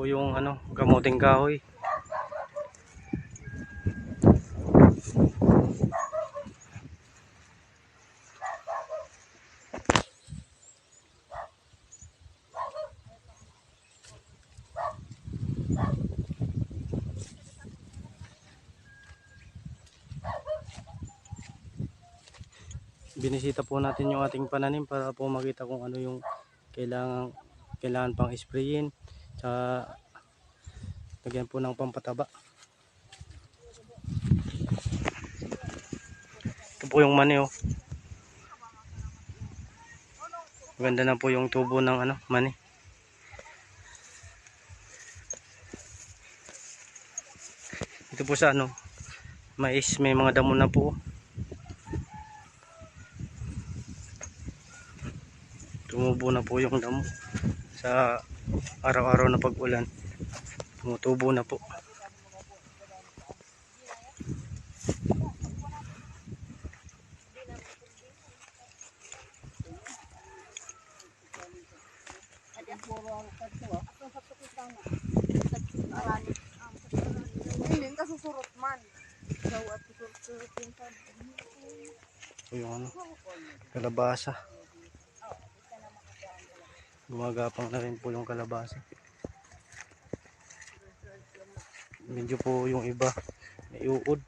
po yung ano, kamuting kahoy. Binisita po natin yung ating pananim para po makita kung ano yung kailangan kailangan pang sprayin tsaka lagyan po ng pampataba. Ito po yung mani oh. Maganda na po yung tubo ng ano mani. Ito po sa ano mais. May mga damo na po tumubo na po yung damo sa araw-araw na pag-ulan. Tumutubo na po. Susurot man. Daw at susurot yung sa ito yung ano? Kalabasa gumagapang na rin po yung kalabasa. Medyo po yung iba may uod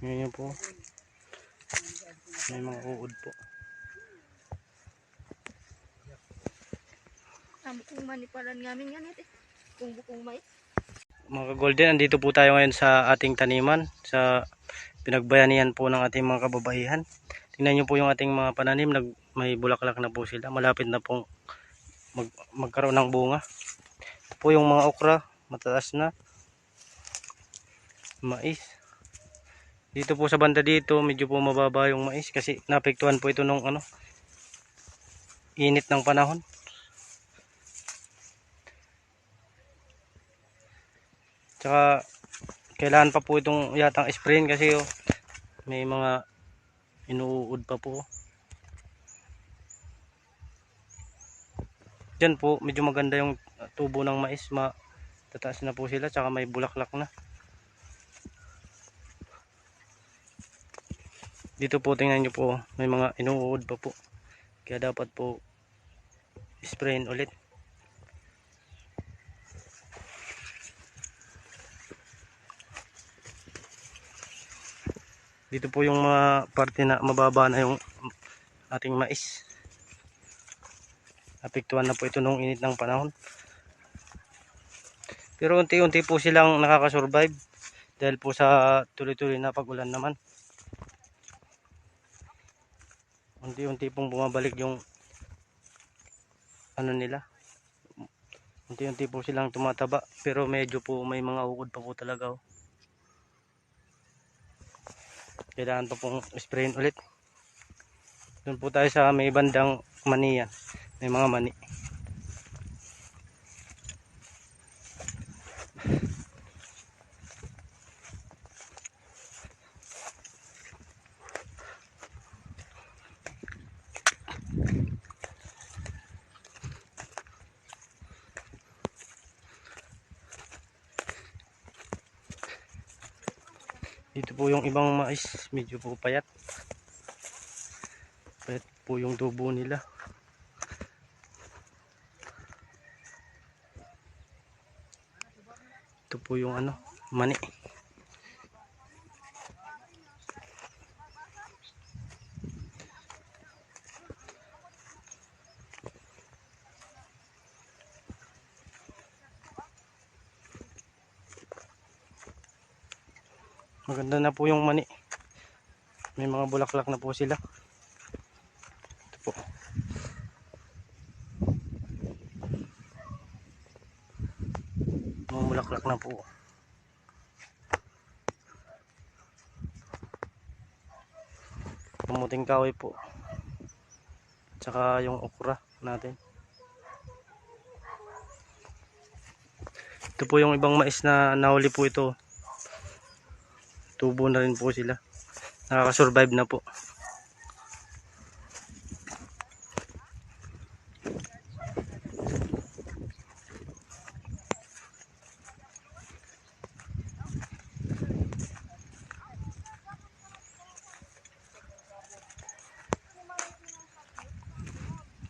ngayon po. May mga uod po. Ang bukong manipalan namin yan eh. Kung bukong mais. mga golden andito po tayo ngayon sa ating taniman sa pinagbayanihan po ng ating mga kababaihan tingnan nyo po yung ating mga pananim. Nag, may bulaklak na po sila. Malapit na pong mag, magkaroon ng bunga. Ito po yung mga okra. Mataas na. Mais. Dito po sa banda dito medyo po mababa yung mais kasi napektuhan po ito nung ano init ng panahon. Tsaka kailangan pa po itong yatang sprayin kasi oh, may mga inuud pa po. Diyan po medyo maganda yung tubo ng mais, ma tataas na po sila tsaka may bulaklak na. Dito po tingnan nyo po may mga inuud pa po. Kaya dapat po sprayin ulit. Dito po yung mga parte na mababa na yung ating mais. Apektuhan na po ito nung init ng panahon. Pero unti-unti po silang nakakasurvive dahil po sa tuloy-tuloy na pag-ulan naman. Unti-unti pong bumabalik yung ano nila. Unti-unti po silang tumataba pero medyo po may mga ukod pa po talaga. Oh. Kailangan pa pong sprayin ulit. Doon po tayo sa may bandang maniya. May mga mani Dito po yung ibang mais, medyo po payat. Payat po yung tubo nila. Ito po yung ano, mani. Maganda na po yung mani. May mga bulaklak na po sila. Ito po. Mga bulaklak na po. Kamuting kahoy po. Tsaka yung okra natin. Ito po yung ibang mais na nahuli po ito tubo na rin po sila nakakasurvive na po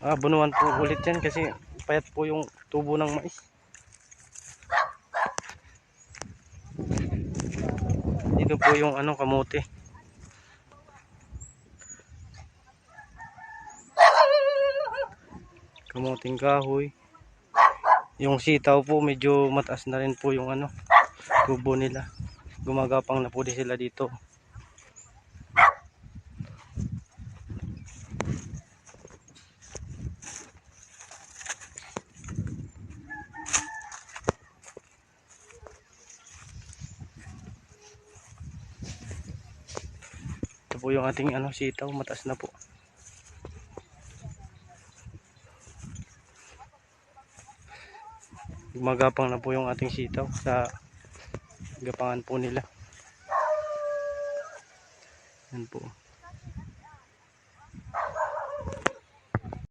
Ah, bunuan po ulit yan kasi payat po yung tubo ng mais. Dito po yung ano kamote. Kamuting kahoy. Yung sitaw po medyo mataas na rin po yung ano tubo nila. Gumagapang na po din sila dito. Po yung ating ano sitaw, mataas na po. Gumagapang na po yung ating sitaw sa gapangan po nila. Yan po.